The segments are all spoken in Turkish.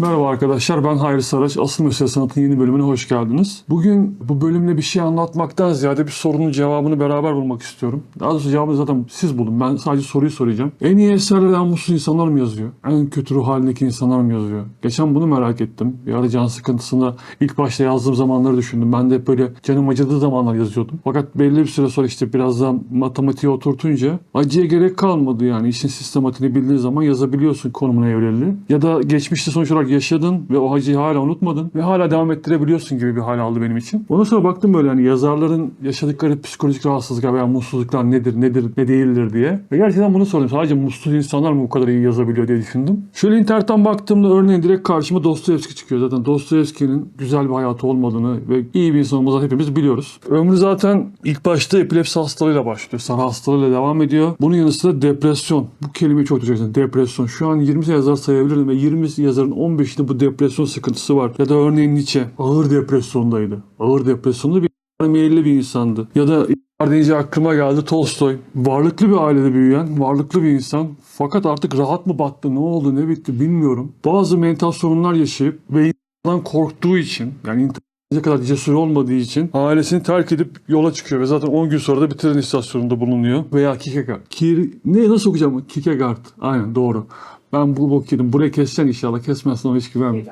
Merhaba arkadaşlar ben Hayri Saraç. Asıl Mesele Sanat'ın yeni bölümüne hoş geldiniz. Bugün bu bölümle bir şey anlatmaktan ziyade bir sorunun cevabını beraber bulmak istiyorum. Daha doğrusu cevabını zaten siz bulun. Ben sadece soruyu soracağım. En iyi eserleri en mutsuz insanlar mı yazıyor? En kötü ruh halindeki insanlar mı yazıyor? Geçen bunu merak ettim. Bir ara can sıkıntısında ilk başta yazdığım zamanları düşündüm. Ben de hep böyle canım acıdığı zamanlar yazıyordum. Fakat belli bir süre sonra işte biraz daha matematiğe oturtunca acıya gerek kalmadı yani. İşin sistematiğini bildiğin zaman yazabiliyorsun konumuna evreli. Ya da geçmişte sonuç olarak yaşadın ve o acıyı hala unutmadın ve hala devam ettirebiliyorsun gibi bir hal aldı benim için. Ondan sonra baktım böyle hani yazarların yaşadıkları psikolojik rahatsızlıklar veya mutsuzluklar nedir, nedir, ne değildir diye. Ve gerçekten bunu sordum. Sadece mutsuz insanlar mı bu kadar iyi yazabiliyor diye düşündüm. Şöyle internetten baktığımda örneğin direkt karşıma Dostoyevski çıkıyor. Zaten Dostoyevski'nin güzel bir hayatı olmadığını ve iyi bir insan olmadığını hepimiz biliyoruz. Ömrü zaten ilk başta epilepsi hastalığıyla başlıyor. Sarı hastalığıyla devam ediyor. Bunun yanı sıra depresyon. Bu kelimeyi çok duyuyorsunuz. Depresyon. Şu an 20 yazar sayabilirim ve 20 yazarın 15'inde bu depresyon sıkıntısı var. Ya da örneğin Nietzsche ağır depresyondaydı. Ağır depresyonda bir meyilli bir insandı. Ya da deyince aklıma geldi Tolstoy. Varlıklı bir ailede büyüyen, varlıklı bir insan. Fakat artık rahat mı battı, ne oldu, ne bitti bilmiyorum. Bazı mental sorunlar yaşayıp ve insandan korktuğu için, yani ne kadar cesur olmadığı için ailesini terk edip yola çıkıyor ve zaten 10 gün sonra da bir tren istasyonunda bulunuyor. Veya Kierkegaard. Kier... Ne nasıl okuyacağım? Kierkegaard. Aynen doğru. Ben bu bok yedim. Buraya keseceksin inşallah. Kesmezsen o hiç güvenmem.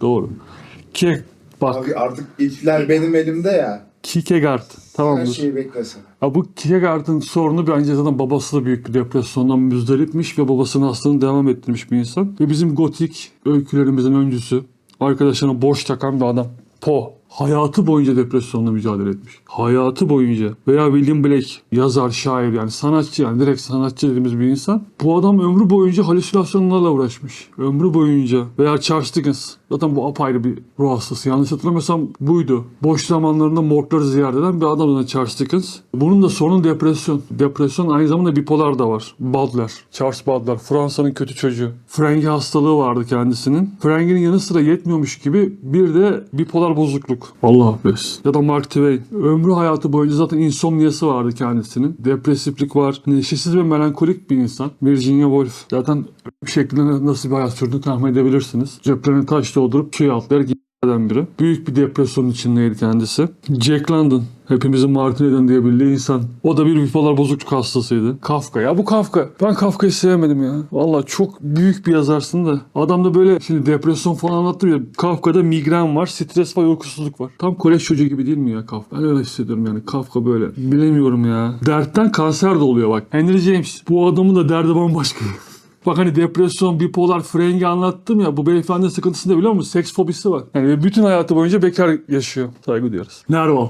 Doğru. Kier... Bak. Abi artık ilkler benim elimde ya. Kierkegaard. Her Tamamdır. şeyi beklesin. Ya bu Kierkegaard'ın sorunu bence zaten babası da büyük bir depresyondan müzdaripmiş ve babasının hastalığını devam ettirmiş bir insan. Ve bizim gotik öykülerimizin öncüsü arkadaşlarına boş takan bir adam. Poe. Hayatı boyunca depresyonla mücadele etmiş. Hayatı boyunca. Veya William Blake yazar, şair yani sanatçı yani direkt sanatçı dediğimiz bir insan. Bu adam ömrü boyunca halüsinasyonlarla uğraşmış. Ömrü boyunca. Veya Charles Dickens. Zaten bu apayrı bir ruh hastası. Yanlış hatırlamıyorsam buydu. Boş zamanlarında morgları ziyaret eden bir adam da Charles Dickens. Bunun da sorunu depresyon. Depresyon aynı zamanda bipolar da var. Butler. Charles Butler. Fransa'nın kötü çocuğu. Frangi hastalığı vardı kendisinin. Frangi'nin yanı sıra yetmiyormuş gibi bir de bipolar bozukluk. Allah affetsin. Ya da Mark Twain. Ömrü hayatı boyunca zaten insomniyası vardı kendisinin. Depresiflik var. Neşesiz ve melankolik bir insan. Virginia Woolf. Zaten bir şekilde nasıl bir hayat sürdüğünü tahmin edebilirsiniz. Ceplerine taş doldurup suya atlayarak biri. Büyük bir depresyonun içindeydi kendisi. Jack London. Hepimizin Martin Eden diye bildiği insan. O da bir bipolar bozukluk hastasıydı. Kafka. Ya bu Kafka. Ben Kafka'yı sevmedim ya. Valla çok büyük bir yazarsın da. Adamda böyle şimdi depresyon falan anlattım ya. Kafka'da migren var, stres var, uykusuzluk var. Tam kolej çocuğu gibi değil mi ya Kafka? Ben öyle hissediyorum yani. Kafka böyle. Bilemiyorum ya. Dertten kanser de oluyor bak. Henry James. Bu adamın da derdi bambaşka. Bak hani depresyon, bipolar, frengi anlattım ya. Bu beyefendi sıkıntısında biliyor musun? Seks fobisi var. Yani bütün hayatı boyunca bekar yaşıyor. Saygı duyuyoruz. Nerval.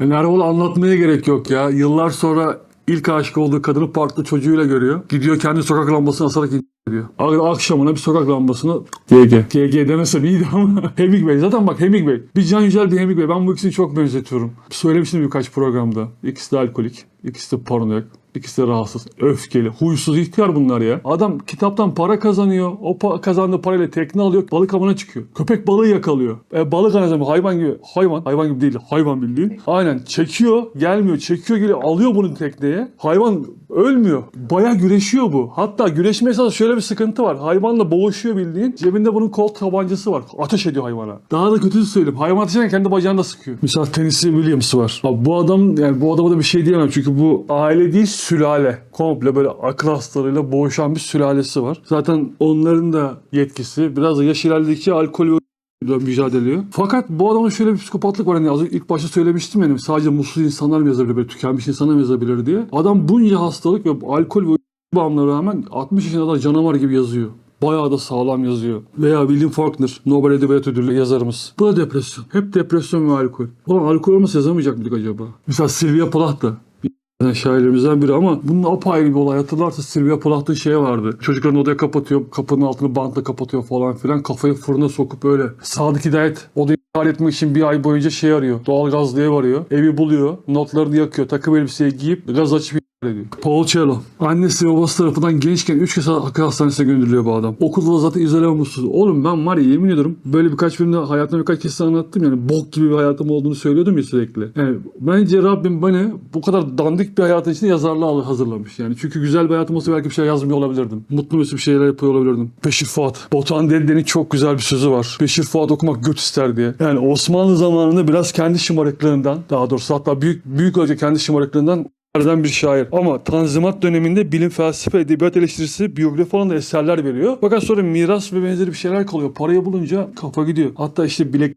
Ya Nerval anlatmaya gerek yok ya. Yıllar sonra ilk aşık olduğu kadını parkta çocuğuyla görüyor. Gidiyor kendi sokak lambasını asarak ediyor. Akşamına bir sokak lambasını GG. GG demesem iyiydi ama Hemingway. Zaten bak Hemingway. Bir Can Yücel bir Hemingway. Ben bu ikisini çok benzetiyorum. Söylemiştim birkaç programda. İkisi de alkolik. İkisi de paranoyak. İkisi de rahatsız, öfkeli, huysuz ihtiyar bunlar ya. Adam kitaptan para kazanıyor. O pa- kazandığı parayla tekne alıyor. Balık avına çıkıyor. Köpek balığı yakalıyor. E, balık anacığım hayvan gibi. Hayvan. Hayvan gibi değil. Hayvan bildiğin. Aynen. Çekiyor. Gelmiyor. Çekiyor geliyor. Alıyor bunu tekneye. Hayvan ölmüyor. Baya güreşiyor bu. Hatta güreşme esasında şöyle bir sıkıntı var. Hayvanla boğuşuyor bildiğin. Cebinde bunun kol tabancası var. Ateş ediyor hayvana. Daha da kötüsü söyleyeyim. Hayvan ateş ederken kendi bacağını da sıkıyor. Mesela Tennessee Williams var. Abi bu adam yani bu adama da bir şey diyemem. Çünkü bu aile değil sülale. Komple böyle akıl hastalarıyla boğuşan bir sülalesi var. Zaten onların da yetkisi biraz da yaş ilerledikçe alkol ve mücadele ediyor. Fakat bu adamın şöyle bir psikopatlık var. Hani az ilk başta söylemiştim yani sadece mutsuz insanlar mı yazabilir, böyle tükenmiş insanlar mı yazabilir diye. Adam bunca hastalık ve alkol ve bağımlılığına rağmen 60 yaşında da canavar gibi yazıyor. Bayağı da sağlam yazıyor. Veya William Faulkner, Nobel Edebiyat Ödüllü yazarımız. Bu da depresyon. Hep depresyon ve alkol. Ulan alkol olmasa yazamayacak mıydık acaba? Mesela Sylvia Plath da şairlerimizden biri ama bunun apayrı bir olay. Hatırlarsa Sylvia Plath'ın şey vardı. Çocuklarını odaya kapatıyor, kapının altını bantla kapatıyor falan filan. Kafayı fırına sokup öyle. Sadık Hidayet odayı iptal etmek için bir ay boyunca şey arıyor. Doğalgazlı ev arıyor. Evi buluyor. Notlarını yakıyor. Takım elbiseyi giyip gaz açıp ediyor. Paul Cello. Annesi ve babası tarafından gençken 3 kez akıl hastanesine gönderiliyor bu adam. Okulda da zaten izole ve mutsuz. Oğlum ben var ya yemin ediyorum böyle birkaç bölümde hayatımda birkaç kez anlattım yani bok gibi bir hayatım olduğunu söylüyordum ya sürekli. Yani bence Rabbim beni bu kadar dandik bir hayatın içinde yazarlığa hazırlamış. Yani çünkü güzel bir hayatım olsa belki bir şey yazmıyor olabilirdim. Mutlu mesut bir şeyler yapıyor olabilirdim. Beşir Fuat. Botan Dede'nin çok güzel bir sözü var. Beşir Fuat okumak göt ister diye. Yani Osmanlı zamanında biraz kendi şımarıklığından daha doğrusu hatta büyük büyük ölçüde kendi şımarıklığından bir şair. Ama Tanzimat döneminde bilim, felsefe, edebiyat eleştirisi, biyografi falan da eserler veriyor. Fakat sonra miras ve benzeri bir şeyler kalıyor. Parayı bulunca kafa gidiyor. Hatta işte bilek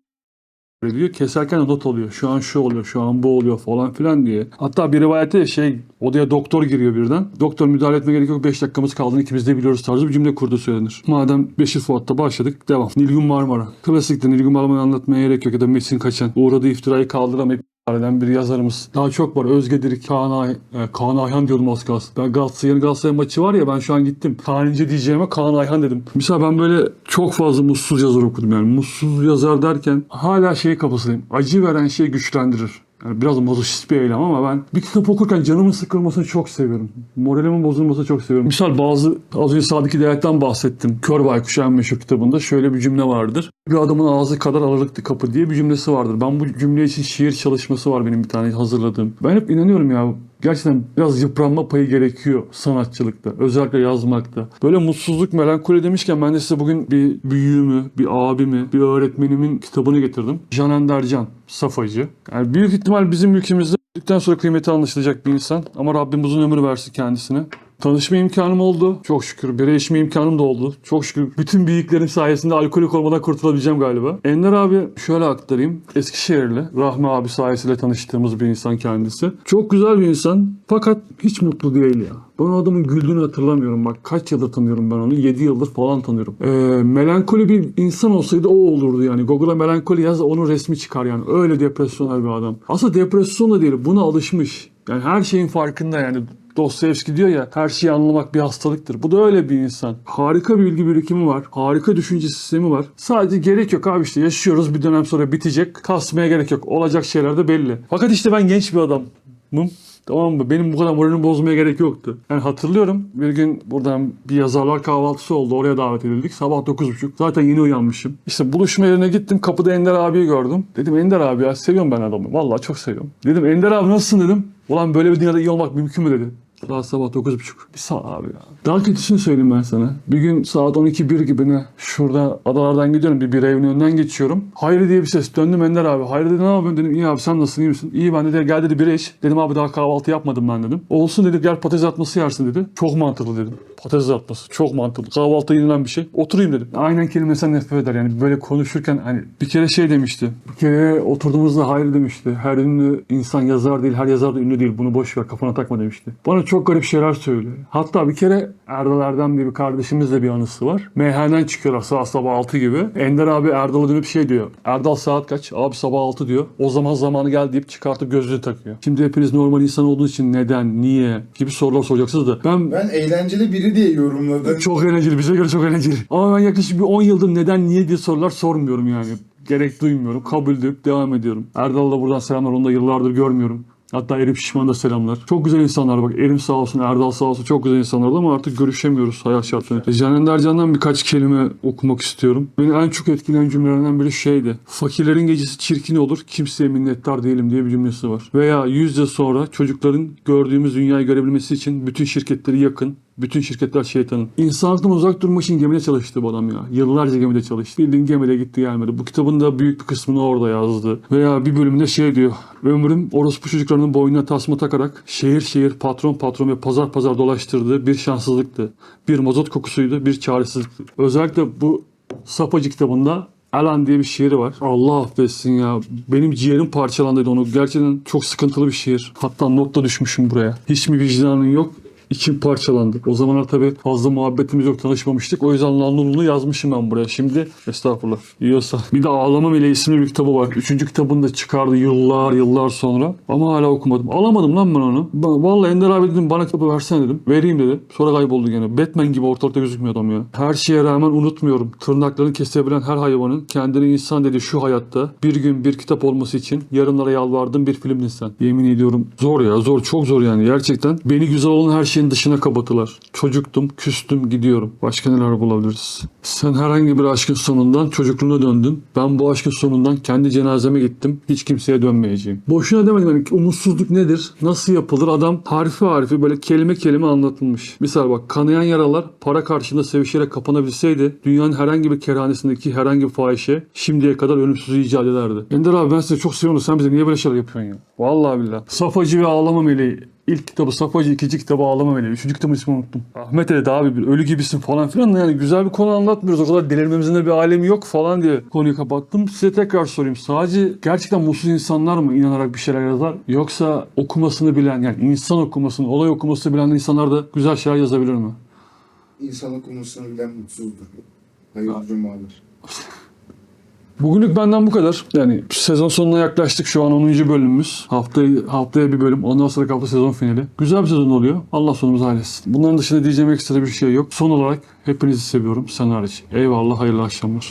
diyor. Keserken not alıyor. Şu an şu oluyor, şu an bu oluyor falan filan diye. Hatta bir rivayette şey odaya doktor giriyor birden. Doktor müdahale etme gerek yok 5 dakikamız kaldı ikimiz de biliyoruz tarzı bir cümle kurdu söylenir. Madem Beşir Fuat'ta başladık devam. Nilgün Marmara. Klasikte Nilgün Marmara'yı anlatmaya gerek yok ya da Metin Kaçan. Uğradığı iftirayı kaldıramayıp eden bir yazarımız. Daha çok var. Özge Dirik, Kaan, Ay e, Kaan Ayhan diyordum az kalsın. Ben Galatasaray'ın Galatasaray maçı var ya ben şu an gittim. Kaan İnce diyeceğime Kaan Ayhan dedim. Mesela ben böyle çok fazla mutsuz yazar okudum yani. Mutsuz yazar derken hala şey kafasındayım. Acı veren şey güçlendirir. Yani biraz mazoşist bir eylem ama ben bir kitap okurken canımın sıkılmasını çok seviyorum. Moralimin bozulmasını çok seviyorum. Misal bazı az önce Sadık Hidayet'ten bahsettim. Kör Baykuş en meşhur kitabında şöyle bir cümle vardır. Bir adamın ağzı kadar aralıklı kapı diye bir cümlesi vardır. Ben bu cümle için şiir çalışması var benim bir tane hazırladığım. Ben hep inanıyorum ya gerçekten biraz yıpranma payı gerekiyor sanatçılıkta. Özellikle yazmakta. Böyle mutsuzluk, melankoli demişken ben de size bugün bir büyüğümü, bir abimi, bir öğretmenimin kitabını getirdim. Can Ender Can, Safacı. Yani büyük ihtimal bizim ülkemizde öldükten sonra kıymeti anlaşılacak bir insan. Ama Rabbim uzun ömür versin kendisine. Tanışma imkanım oldu. Çok şükür. Bira içme imkanım da oldu. Çok şükür. Bütün büyüklerin sayesinde alkolik olmadan kurtulabileceğim galiba. Ender abi şöyle aktarayım. Eskişehirli. Rahmi abi sayesinde tanıştığımız bir insan kendisi. Çok güzel bir insan. Fakat hiç mutlu değil ya. Ben o adamın güldüğünü hatırlamıyorum. Bak kaç yıldır tanıyorum ben onu. 7 yıldır falan tanıyorum. Ee, melankoli bir insan olsaydı o olurdu yani. Google'a melankoli yaz onun resmi çıkar yani. Öyle depresyonel bir adam. Aslında depresyon da değil. Buna alışmış. Yani her şeyin farkında yani. Dostoyevski diyor ya her şeyi anlamak bir hastalıktır. Bu da öyle bir insan. Harika bilgi birikimi var. Harika düşünce sistemi var. Sadece gerek yok abi işte yaşıyoruz bir dönem sonra bitecek. Kasmaya gerek yok. Olacak şeyler de belli. Fakat işte ben genç bir adamım. Tamam mı? Benim bu kadar moralimi bozmaya gerek yoktu. Yani hatırlıyorum bir gün buradan bir yazarlar kahvaltısı oldu. Oraya davet edildik. Sabah 9.30. Zaten yeni uyanmışım. İşte buluşma yerine gittim. Kapıda Ender abiyi gördüm. Dedim Ender abi ya seviyorum ben adamı. Vallahi çok seviyorum. Dedim Ender abi nasılsın dedim. Ulan böyle bir dünyada iyi olmak mümkün mü dedi. Daha sabah 9.30. Bir sağ abi ya. Daha kötüsünü söyleyeyim ben sana. Bir gün saat 12-1 gibi ne? Şurada adalardan gidiyorum. Bir bir evin önünden geçiyorum. Hayri diye bir ses. Döndüm Ender abi. Hayri dedi ne yapıyorsun dedim. İyi abi sen nasılsın iyi misin? İyi ben dedi gel dedi bira iç. Dedim abi daha kahvaltı yapmadım ben dedim. Olsun dedi gel patates atması yersin dedi. Çok mantıklı dedim. Patates atması çok mantıklı. Kahvaltıda yenilen bir şey. Oturayım dedim. Aynen kelimesinden nefret eder yani. Böyle konuşurken hani bir kere şey demişti. Bir kere oturduğumuzda Hayri demişti. Her ünlü insan yazar değil. Her yazar da ünlü değil. Bunu boş ver kafana takma demişti. Bana çok garip şeyler söylüyor. Hatta bir kere Erdal Erdem diye bir kardeşimizle bir anısı var. Meyhaneden çıkıyorlar saat sabah 6 gibi. Ender abi Erdal'a dönüp şey diyor. Erdal saat kaç? Abi sabah 6 diyor. O zaman zamanı geldi deyip çıkartıp gözlüğü takıyor. Şimdi hepiniz normal insan olduğu için neden, niye gibi sorular soracaksınız da ben Ben eğlenceli biri diye yorumladım. çok eğlenceli. Bize göre çok eğlenceli. Ama ben yaklaşık bir 10 yıldır neden, niye diye sorular sormuyorum yani. Gerek duymuyorum. Kabul deyip devam ediyorum. Erdal'a da buradan selamlar. Onu da yıllardır görmüyorum. Hatta Erim Şişman'a da selamlar. Çok güzel insanlar bak. Erim sağ olsun, Erdal sağ olsun. Çok güzel insanlardı ama artık görüşemiyoruz hayat şartlarında. Can Ender Can'dan birkaç kelime okumak istiyorum. Beni en çok etkileyen cümlelerden biri şeydi. Fakirlerin gecesi çirkin olur, kimseye minnettar değilim diye bir cümlesi var. Veya 100 yıl sonra çocukların gördüğümüz dünyayı görebilmesi için bütün şirketleri yakın, bütün şirketler şeytanın. İnsanlıktan uzak durmak için gemide çalıştı bu adam ya. Yıllarca gemide çalıştı. Bildiğin gemide gitti gelmedi. Bu kitabın da büyük bir kısmını orada yazdı. Veya bir bölümünde şey diyor. Ömrüm orospu çocuklarının boynuna tasma takarak şehir şehir patron patron ve pazar pazar dolaştırdığı bir şanssızlıktı. Bir mazot kokusuydu, bir çaresizlikti. Özellikle bu Sapacı kitabında Alan diye bir şiiri var. Allah affetsin ya. Benim ciğerim parçalandıydı onu. Gerçekten çok sıkıntılı bir şiir. Hatta not da düşmüşüm buraya. Hiç mi vicdanın yok? İçim parçalandı. O zamanlar tabii fazla muhabbetimiz yok tanışmamıştık. O yüzden Lanlulunu yazmışım ben buraya. Şimdi estağfurullah. Yiyorsa. Bir de Ağlama ile isimli bir kitabı var. Üçüncü kitabını da çıkardı yıllar yıllar sonra. Ama hala okumadım. Alamadım lan ben onu. Ben, vallahi Ender abi dedim bana kitabı versene dedim. Vereyim dedi. Sonra kayboldu gene. Batman gibi ortalıkta gözükmüyor adam ya. Her şeye rağmen unutmuyorum. Tırnaklarını kesebilen her hayvanın kendini insan dediği şu hayatta bir gün bir kitap olması için yarınlara yalvardığım bir filmdin sen. Yemin ediyorum zor ya zor çok zor yani gerçekten. Beni güzel olan her şeyin dışına kapattılar. Çocuktum, küstüm, gidiyorum. Başka neler bulabiliriz? Sen herhangi bir aşkın sonundan çocukluğuna döndün. Ben bu aşkın sonundan kendi cenazeme gittim. Hiç kimseye dönmeyeceğim. Boşuna demedim yani umutsuzluk nedir? Nasıl yapılır? Adam harfi harfi böyle kelime kelime anlatılmış. Misal bak kanayan yaralar para karşılığında sevişerek kapanabilseydi dünyanın herhangi bir kerhanesindeki herhangi bir fahişe şimdiye kadar ölümsüzlüğü icat ederdi. Ender abi ben size çok seviyorum. Sen bize niye böyle şeyler yapıyorsun ya? Vallahi billah. Safacı ve Ağlama Meleği. İlk kitabı Safacı, ikinci kitabı Ağlama Meleği. Üçüncü kitabın ismini unuttum. Ahmet dedi abi bir ölü gibisin falan filan da yani güzel bir konu anlatmıyoruz. O kadar delirmemizin de bir alemi yok falan diye konuyu kapattım. Size tekrar sorayım. Sadece gerçekten mutsuz insanlar mı inanarak bir şeyler yazar? Yoksa okumasını bilen yani insan okumasını, olay okumasını bilen insanlar da güzel şeyler yazabilir mi? İnsan okumasını bilen mutsuzdur. Hayırlı cumalar. Bugünlük benden bu kadar. Yani sezon sonuna yaklaştık. Şu an 10. bölümümüz. Haftaya, haftaya bir bölüm. Ondan sonra hafta sezon finali. Güzel bir sezon oluyor. Allah sonumuzu hayretsin. Bunların dışında diyeceğim ekstra bir şey yok. Son olarak hepinizi seviyorum. Sen hariç. Eyvallah. Hayırlı akşamlar.